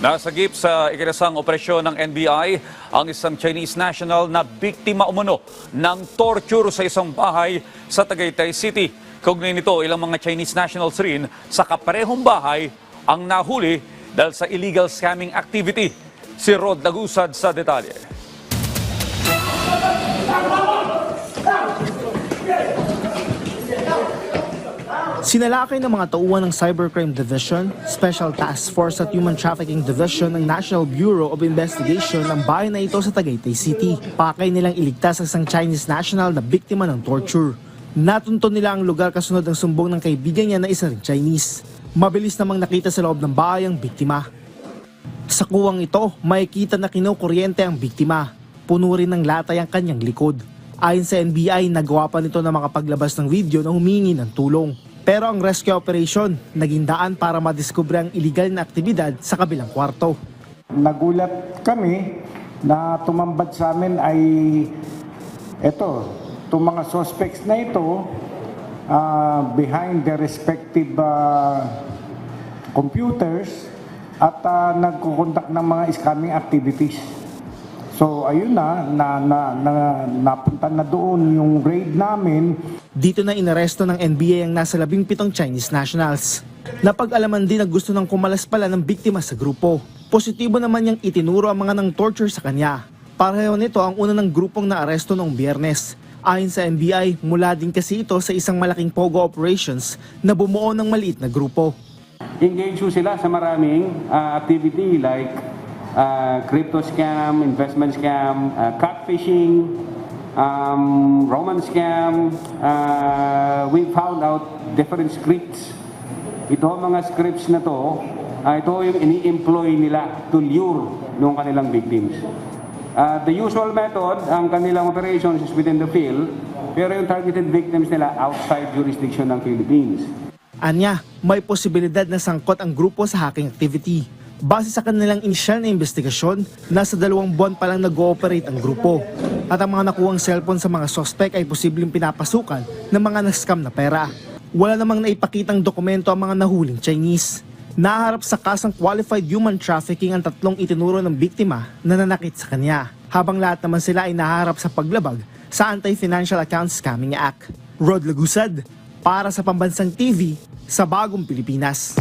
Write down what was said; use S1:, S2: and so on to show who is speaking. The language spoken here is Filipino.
S1: Nasagip sa ikinasang operasyon ng NBI ang isang Chinese national na biktima umano ng torture sa isang bahay sa Tagaytay City. Kaugnay nito, ilang mga Chinese nationals rin sa kaparehong bahay ang nahuli dahil sa illegal scamming activity. Si Rod Lagusad sa detalye.
S2: Sinalakay ng mga tauhan ng Cybercrime Division, Special Task Force at Human Trafficking Division ng National Bureau of Investigation ang bahay na ito sa Tagaytay City. Pakay nilang iligtas ang isang Chinese national na biktima ng torture. Natunto nila ang lugar kasunod ng sumbong ng kaibigan niya na isa ring Chinese. Mabilis namang nakita sa loob ng bahay ang biktima. Sa kuwang ito, makikita na kinukuryente ang biktima. Puno rin ng latay ang kanyang likod. Ayon sa NBI, nagawa pa nito na makapaglabas ng video na humingi ng tulong. Pero ang rescue operation, naging daan para madiskubre ang illegal na aktibidad sa kabilang kwarto.
S3: Nagulat kami na tumambad sa amin ay eto, itong mga suspects na ito ah, behind their respective ah, computers at uh, nagkukondak ng mga scamming activities. So ayun na, na, na, na napunta na doon yung raid namin
S2: Dito na inaresto ng NBI ang nasa labing pitong Chinese nationals. Napag-alaman din na gusto ng kumalas pala ng biktima sa grupo. Positibo naman niyang itinuro ang mga nang torture sa kanya. Pareho nito ang una ng grupong naaresto noong biyernes. Ayon sa NBI, mula din kasi ito sa isang malaking pogo operations na bumuo ng maliit na grupo.
S4: engage sila sa maraming uh, activity like uh, crypto scam, investment scam, uh, catfishing, um, romance scam. Uh, we found out different scripts. Ito mga scripts na to, uh, ito yung ini-employ nila to lure ng kanilang victims. Uh, the usual method, ang kanilang operations is within the field, pero yung targeted victims nila outside jurisdiction ng Philippines.
S2: Anya, may posibilidad na sangkot ang grupo sa hacking activity. Base sa kanilang inisyal na investigasyon, nasa dalawang buwan pa lang nag-ooperate ang grupo. At ang mga nakuhang cellphone sa mga sospek ay posibleng pinapasukan ng mga na-scam na pera. Wala namang naipakitang dokumento ang mga nahuling Chinese. Naharap sa kasang qualified human trafficking ang tatlong itinuro ng biktima na nanakit sa kanya. Habang lahat naman sila ay naharap sa paglabag sa Anti-Financial Accounts Scamming Act. Rod Lagusad, para sa Pambansang TV, sa Bagong Pilipinas.